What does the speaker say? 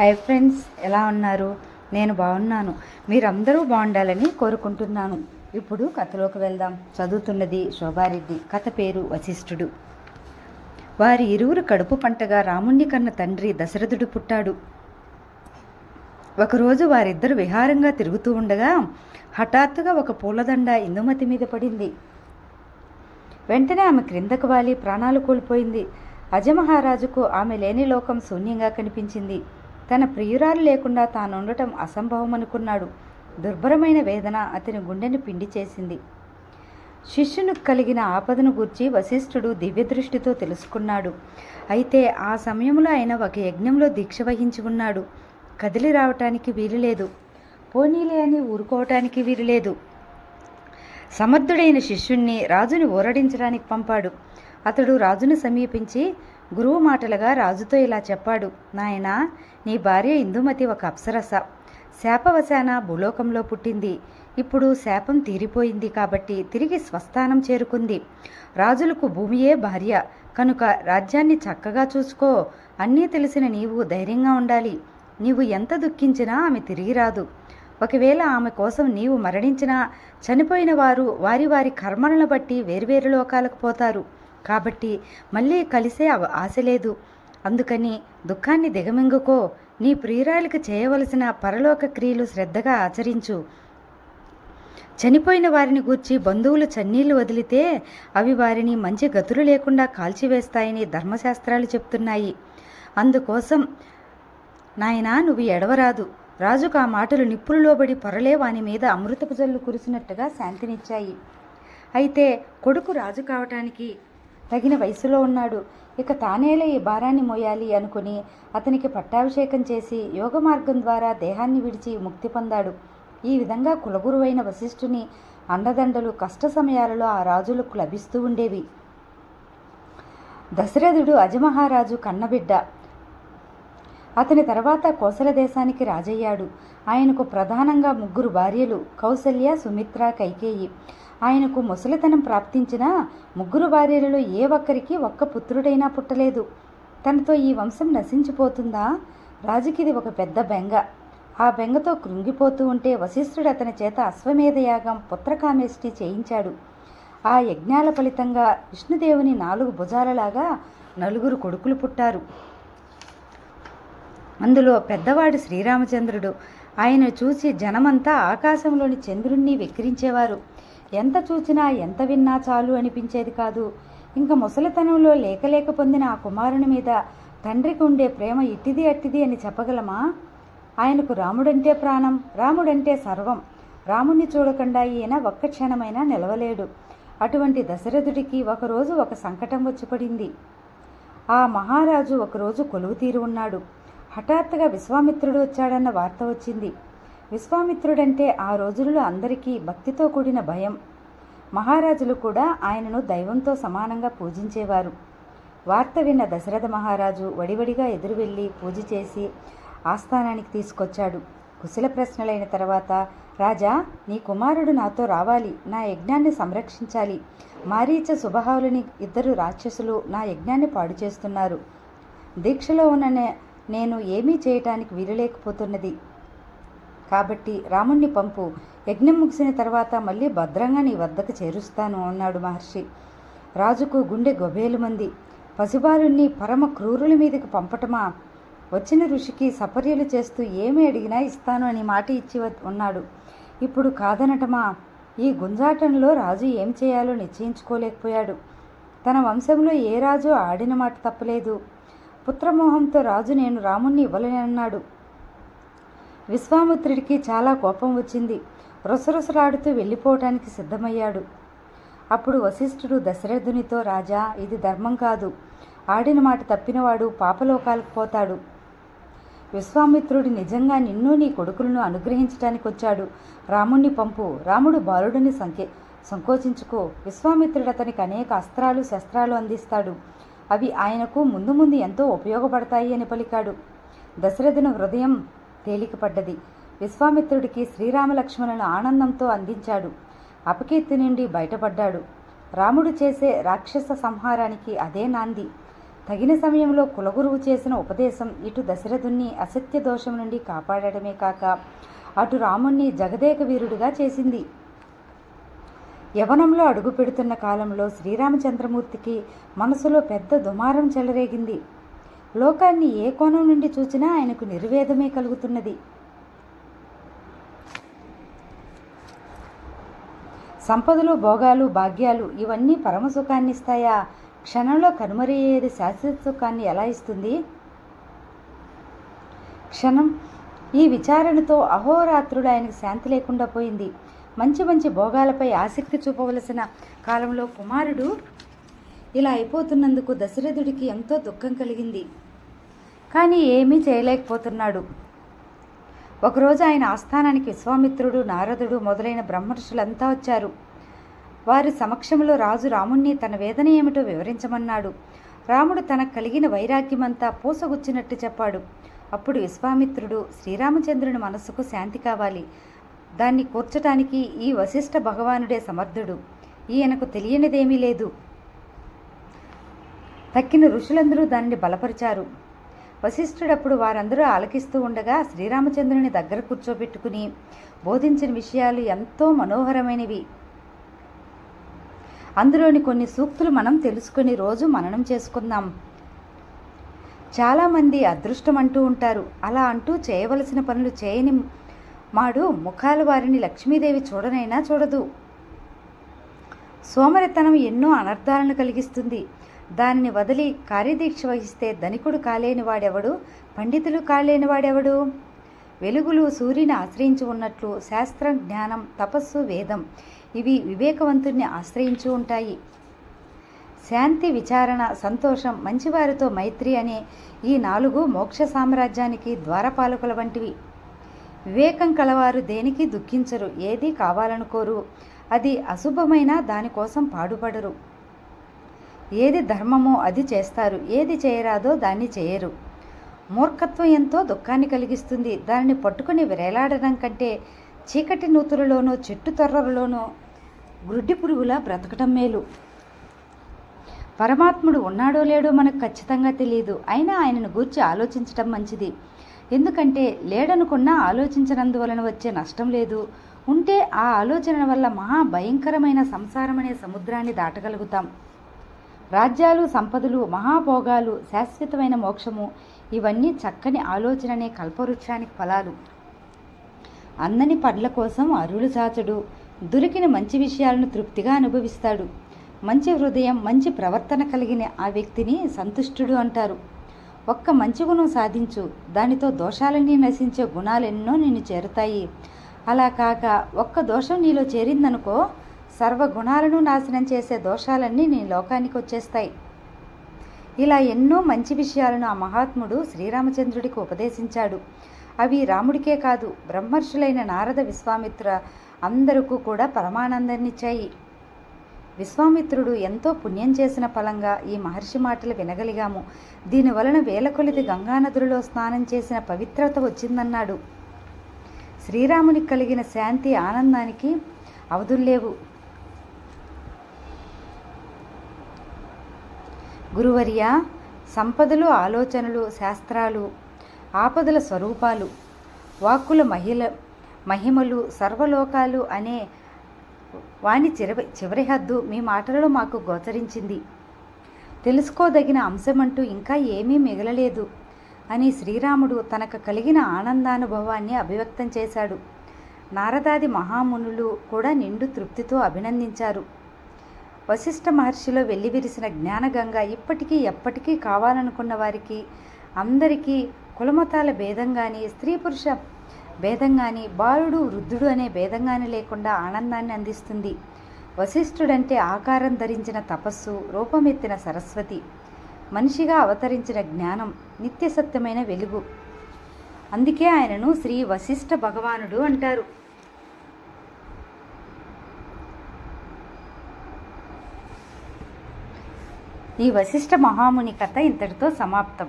Hi friends ఎలా ఉన్నారు? నేను బాగున్నాను. మీరందరూ బాగుండాలని కోరుకుంటున్నాను. ఇప్పుడు కథలోకి వెళ్దాం. చదువుతున్నది శోభారెడ్డి. కథ పేరు వశిష్ఠుడు. వారి ఇరువురు కడుపు పంటగా రాముణ్ణి కన్న తండ్రి దశరథుడు పుట్టాడు. ఒకరోజు వారిద్దరు విహారంగా తిరుగుతూ ఉండగా హఠాత్తుగా ఒక పూలదండ ఇందుమతి మీద పడింది. వెంటనే ఆమె క్రిందకు వాలి ప్రాణాలు కోల్పోయింది. అజమహారాజుకు ఆమె లేని లోకం శూన్యంగా కనిపించింది. తన ప్రియురాలు లేకుండా తాను ఉండటం అసంభవం అనుకున్నాడు. దుర్భరమైన వేదన అతని గుండెను పిండి చేసింది. శిష్యును కలిగిన ఆపదను గూర్చి వశిష్ఠుడు దివ్యదృష్టితో తెలుసుకున్నాడు. అయితే ఆ సమయంలో ఆయన ఒక యజ్ఞంలో దీక్ష వహించి ఉన్నాడు. కదిలి రావటానికి వీలులేదు పోనీలే అని ఊరుకోవటానికి వీలులేదు సమర్థుడైన శిష్యుణ్ణి రాజుని ఊరడించడానికి పంపాడు. అతడు రాజును సమీపించి గురువు మాటలుగా రాజుతో ఇలా చెప్పాడు. నాయనా నీ భార్య ఇందుమతి ఒక అప్సరస. శాపవశాన భూలోకంలో పుట్టింది. ఇప్పుడు శాపం తీరిపోయింది కాబట్టి తిరిగి స్వస్థానం చేరుకుంది. రాజులకు భూమియే భార్య. కనుక రాజ్యాన్ని చక్కగా చూసుకో. అన్నీ తెలిసిన నీవు ధైర్యంగా ఉండాలి. నీవు ఎంత దుఃఖించినా ఆమె తిరిగి రాదు. ఒకవేళ ఆమె కోసం నీవు మరణించినా చనిపోయిన వారు వారి వారి కర్మలను బట్టి వేర్వేరు లోకాలకు పోతారు. కాబట్టి మళ్ళీ కలిసే ఆశ లేదు. అందుకని దుఃఖాన్ని దిగమింగుకో. నీ ప్రియురాలికి చేయవలసిన పరలోక క్రియలు శ్రద్ధగా ఆచరించు. చనిపోయిన వారిని గూర్చి బంధువులు చన్నీళ్ళు వదిలితే అవి వారిని మంచి గతులు లేకుండా కాల్చివేస్తాయని ధర్మశాస్త్రాలు చెప్తున్నాయి. అందుకోసం నాయనా నువ్వు ఎడవరాదు. రాజుకు ఆ మాటలు నిప్పులు లోబడి పొరలే వాని మీద అమృతపు జల్లు కురిసినట్టుగా శాంతినిచ్చాయి. అయితే కొడుకు రాజు కావటానికి తగిన వయసులో ఉన్నాడు. ఇక తానేలే ఈ భారాన్ని మోయాలి అనుకుని అతనికి పట్టాభిషేకం చేసి యోగ మార్గం ద్వారా దేహాన్ని విడిచి ముక్తి పొందాడు. ఈ విధంగా కులగురువైన వశిష్ఠుని అండదండలు కష్ట సమయాలలో ఆ రాజులకు లభిస్తూ ఉండేవి. దశరథుడు అజమహారాజు కన్నబిడ్డ. అతని తర్వాత కోసల దేశానికి రాజయ్యాడు. ఆయనకు ప్రధానంగా ముగ్గురు భార్యలు కౌసల్య సుమిత్ర కైకేయి. ఆయనకు ముసలితనం ప్రాప్తించిన ముగ్గురు భార్యలలో ఏ ఒక్కరికి ఒక్క పుత్రుడైనా పుట్టలేదు. తనతో ఈ వంశం నశించిపోతుందా? రాజుకిది ఒక పెద్ద బెంగ. ఆ బెంగతో కృంగిపోతూ ఉంటే వశిష్ఠుడు అతని చేత అశ్వమేధయాగం పుత్రకామేష్టి చేయించాడు. ఆ యజ్ఞాల ఫలితంగా విష్ణుదేవుని నాలుగు భుజాలలాగా నలుగురు కొడుకులు పుట్టారు. అందులో పెద్దవాడు శ్రీరామచంద్రుడు. ఆయన చూసి జనమంతా ఆకాశంలోని చంద్రుణ్ణి వెక్కిరించేవారు. ఎంత చూచినా ఎంత విన్నా చాలు అనిపించేది కాదు. ఇంకా ముసలితనంలో లేకలేక పొందిన ఆ కుమారుని మీద తండ్రికి ఉండే ప్రేమ ఇట్టిది అట్టిది అని చెప్పగలమా? ఆయనకు రాముడంటే ప్రాణం రాముడంటే సర్వం. రాముణ్ణి చూడకుండా ఈయన ఒక్క క్షణమైనా నిలవలేడు. అటువంటి దశరథుడికి ఒకరోజు ఒక సంకటం వచ్చి పడింది. ఆ మహారాజు ఒకరోజు కొలువు తీరు ఉన్నాడు. హఠాత్తుగా విశ్వామిత్రుడు వచ్చాడన్న వార్త వచ్చింది. విశ్వామిత్రుడంటే ఆ రోజుల్లో అందరికీ భక్తితో కూడిన భయం. మహారాజులు కూడా ఆయనను దైవంతో సమానంగా పూజించేవారు. వార్త విన్న దశరథ మహారాజు వడివడిగా ఎదురు వెళ్ళి పూజ చేసి ఆస్థానానికి తీసుకొచ్చాడు. కుశల ప్రశ్నలైన తర్వాత రాజా నీ కుమారుడు నాతో రావాలి. నా యజ్ఞాన్ని సంరక్షించాలి. మారీచ శుభహావులని ఇద్దరు రాక్షసులు నా యజ్ఞాన్ని పాడు చేస్తున్నారు. దీక్షలో ఉన్న నేను ఏమీ చేయటానికి వీలులేకపోతున్నది. కాబట్టి రాముణ్ణి పంపు. యజ్ఞం ముగిసిన తర్వాత మళ్ళీ భద్రంగా నీ వద్దకు చేరుస్తాను అన్నాడు మహర్షి. రాజుకు గుండె గొబేలుమంది. పసిబాలుణ్ణి పరమ క్రూరుల మీదకి పంపటమా? వచ్చిన ఋషికి సపర్యలు చేస్తూ ఏమి అడిగినా ఇస్తాను అని మాట ఇచ్చి ఉన్నాడు. ఇప్పుడు కాదనటమా? ఈ గుంజాటంలో రాజు ఏం చేయాలో నిశ్చయించుకోలేకపోయాడు. తన వంశంలో ఏ రాజు ఆడిన మాట తప్పలేదు. పుత్రమోహంతో రాజు నేను రాముణ్ణి ఇవ్వలేనన్నాడు. విశ్వామిత్రుడికి చాలా కోపం వచ్చింది. రొసరొసలాడుతూ వెళ్ళిపోవటానికి సిద్ధమయ్యాడు. అప్పుడు వశిష్ఠుడు దశరథునితో రాజా ఇది ధర్మం కాదు. ఆడిన మాట తప్పినవాడు పాపలోకాలకు పోతాడు. విశ్వామిత్రుడు నిజంగా నిన్ను నీ కొడుకులను అనుగ్రహించటానికి వచ్చాడు. రాముణ్ణి పంపు. రాముడు బాలుడిని సంకే సంకోచించుకో. విశ్వామిత్రుడు అతనికి అనేక అస్త్రాలు శస్త్రాలు అందిస్తాడు. అవి ఆయనకు ముందు ముందు ఎంతో ఉపయోగపడతాయి అని పలికాడు. దశరథుని హృదయం తేలికపడ్డది. విశ్వామిత్రుడికి శ్రీరామలక్ష్మణులను ఆనందంతో అందించాడు. అపకీర్తి నుండి బయటపడ్డాడు. రాముడు చేసే రాక్షస సంహారానికి అదే నాంది. తగిన సమయంలో కులగురువు చేసిన ఉపదేశం ఇటు దశరథుణ్ణి అసత్య దోషం నుండి కాపాడటమే కాక అటు రాముణ్ణి జగదేక వీరుడిగా చేసింది. యవనంలో అడుగు పెడుతున్న కాలంలో శ్రీరామచంద్రమూర్తికి మనసులో పెద్ద దుమారం చెలరేగింది. లోకాన్ని ఏ కోణం నుండి చూసినా ఆయనకు నిర్వేదమే కలుగుతున్నది. సంపదలు భోగాలు భాగ్యాలు ఇవన్నీ పరమ సుఖాన్ని ఇస్తాయా క్షణంలో కనుమరయ్యేది శాశ్వత సుఖాన్ని ఎలా ఇస్తుంది? క్షణం ఈ విచారణతో అహోరాత్రుడు ఆయనకు శాంతి లేకుండా పోయింది. మంచి మంచి భోగాలపై ఆసక్తి చూపవలసిన కాలంలో కుమారుడు ఇలా అయిపోతున్నందుకు దశరథుడికి ఎంతో దుఃఖం కలిగింది. కానీ ఏమీ చేయలేకపోతున్నాడు. ఒకరోజు ఆయన ఆస్థానానికి విశ్వామిత్రుడు నారదుడు మొదలైన బ్రహ్మర్షులంతా వచ్చారు. వారి సమక్షంలో రాజు రాముణ్ణి తన వేదన ఏమిటో వివరించమన్నాడు. రాముడు తనకు కలిగిన వైరాగ్యమంతా పూసగుచ్చినట్టు చెప్పాడు. అప్పుడు విశ్వామిత్రుడు శ్రీరామచంద్రుని మనస్సుకు శాంతి కావాలి. దాన్ని కూర్చటానికి ఈ వశిష్ఠ భగవానుడే సమర్థుడు. ఈయనకు తెలియనిదేమీ లేదు. తక్కిన ఋషులందరూ దానిని బలపరిచారు. వశిష్ఠుడప్పుడు వారందరూ ఆలకిస్తూ ఉండగా శ్రీరామచంద్రుని దగ్గర కూర్చోబెట్టుకుని బోధించిన విషయాలు ఎంతో మనోహరమైనవి. అందులోని కొన్ని సూక్తులు మనం తెలుసుకుని రోజు మననం చేసుకుందాం. చాలామంది అదృష్టం అంటూ ఉంటారు. అలా అంటూ చేయవలసిన పనులు చేయని మాడు ముఖాల వారిని లక్ష్మీదేవి చూడనైనా చూడదు. సోమరితనం ఎన్నో అనర్థాలను కలిగిస్తుంది. దాన్ని వదిలి కార్యదీక్ష వహిస్తే ధనికుడు కాలేని వాడెవడు? పండితులు కాలేని వాడెవడు? వెలుగులు సూర్యుని ఆశ్రయించి ఉన్నట్లు శాస్త్రం జ్ఞానం తపస్సు వేదం ఇవి వివేకవంతుణ్ణి ఆశ్రయించి ఉంటాయి. శాంతి విచారణ సంతోషం మంచివారితో మైత్రి అనే ఈ నాలుగు మోక్ష సామ్రాజ్యానికి ద్వారపాలకుల వంటివి. వివేకం కలవారు దేనికి దుఃఖించరు ఏది కావాలనుకోరు. అది అశుభమైన దానికోసం పాడుపడరు. ఏది ధర్మమో అది చేస్తారు ఏది చేయరాదో దాన్ని చేయరు. మూర్ఖత్వం ఎంతో దుఃఖాన్ని కలిగిస్తుంది. దానిని పట్టుకుని వేలాడడం కంటే చీకటి నూతులలోనో చెట్టు తొర్రలలోనో గుడ్డి పురుగులా బ్రతకటం మేలు. పరమాత్ముడు ఉన్నాడో లేడో మనకు ఖచ్చితంగా తెలియదు అయినా ఆయనను గూర్చి ఆలోచించటం మంచిది. ఎందుకంటే లేడనుకున్నా ఆలోచించనందువలన వచ్చే నష్టం లేదు. ఉంటే ఆ ఆలోచన వల్ల మహా భయంకరమైన సంసారం అనే సముద్రాన్ని దాటగలుగుతాం. రాజ్యాలు సంపదలు మహాభోగాలు శాశ్వతమైన మోక్షము ఇవన్నీ చక్కని ఆలోచననే కల్పవృక్షానికి ఫలాలు. అందని పడ్ల కోసం అరులు చాచడు. దొరికిన మంచి విషయాలను తృప్తిగా అనుభవిస్తాడు. మంచి హృదయం మంచి ప్రవర్తన కలిగిన ఆ వ్యక్తిని సంతుష్టుడు అంటారు. ఒక్క మంచి గుణం సాధించు. దానితో దోషాలన్నీ నశించే గుణాలెన్నో నిన్ను చేరుతాయి. అలా కాక ఒక్క దోషం నీలో చేరిందనుకో సర్వ గుణాలను నాశనం చేసే దోషాలన్నీ నీ లోకానికి వచ్చేస్తాయి. ఇలా ఎన్నో మంచి విషయాలను ఆ మహాత్ముడు శ్రీరామచంద్రుడికి ఉపదేశించాడు. అవి రాముడికే కాదు బ్రహ్మర్షులైన నారద విశ్వామిత్ర అందరికూ కూడా పరమానందాన్నిచ్చాయి. విశ్వామిత్రుడు ఎంతో పుణ్యం చేసిన ఫలంగా ఈ మహర్షి మాటలు వినగలిగాము. దీని వలన వేల కొలిది గంగానదులలో స్నానం చేసిన పవిత్రత వచ్చిందన్నాడు. శ్రీరామునికి కలిగిన శాంతి ఆనందానికి అవధుల్లేవు గురువర్య సంపదలు ఆలోచనలు శాస్త్రాలు ఆపదల స్వరూపాలు వాక్కుల మహిళ మహిమలు సర్వలోకాలు అనే వాని చివరి చివరి హద్దు మీ మాటలలో మాకు గోచరించింది. తెలుసుకోదగిన అంశమంటూ ఇంకా ఏమీ మిగలలేదు అని శ్రీరాముడు తనకు కలిగిన ఆనందానుభవాన్ని అభివ్యక్తం చేశాడు. నారదాది మహామునులు కూడా నిండు తృప్తితో అభినందించారు. వశిష్ఠ మహర్షిలో వెల్లివిరిసిన జ్ఞానగంగ ఇప్పటికీ ఎప్పటికీ కావాలనుకున్న వారికి అందరికీ కులమతాల భేదం కానీ స్త్రీ పురుష భేదం కానీ బాలుడు వృద్ధుడు అనే భేదం కానీ లేకుండా ఆనందాన్ని అందిస్తుంది. వశిష్ఠుడంటే ఆకారం ధరించిన తపస్సు రూపమెత్తిన సరస్వతి మనిషిగా అవతరించిన జ్ఞానం నిత్య సత్యమైన వెలుగు. అందుకే ఆయనను శ్రీ వశిష్ఠ భగవానుడు అంటారు. ఈ వశిష్ఠ మహాముని కథ ఇంతటితో సమాప్తం.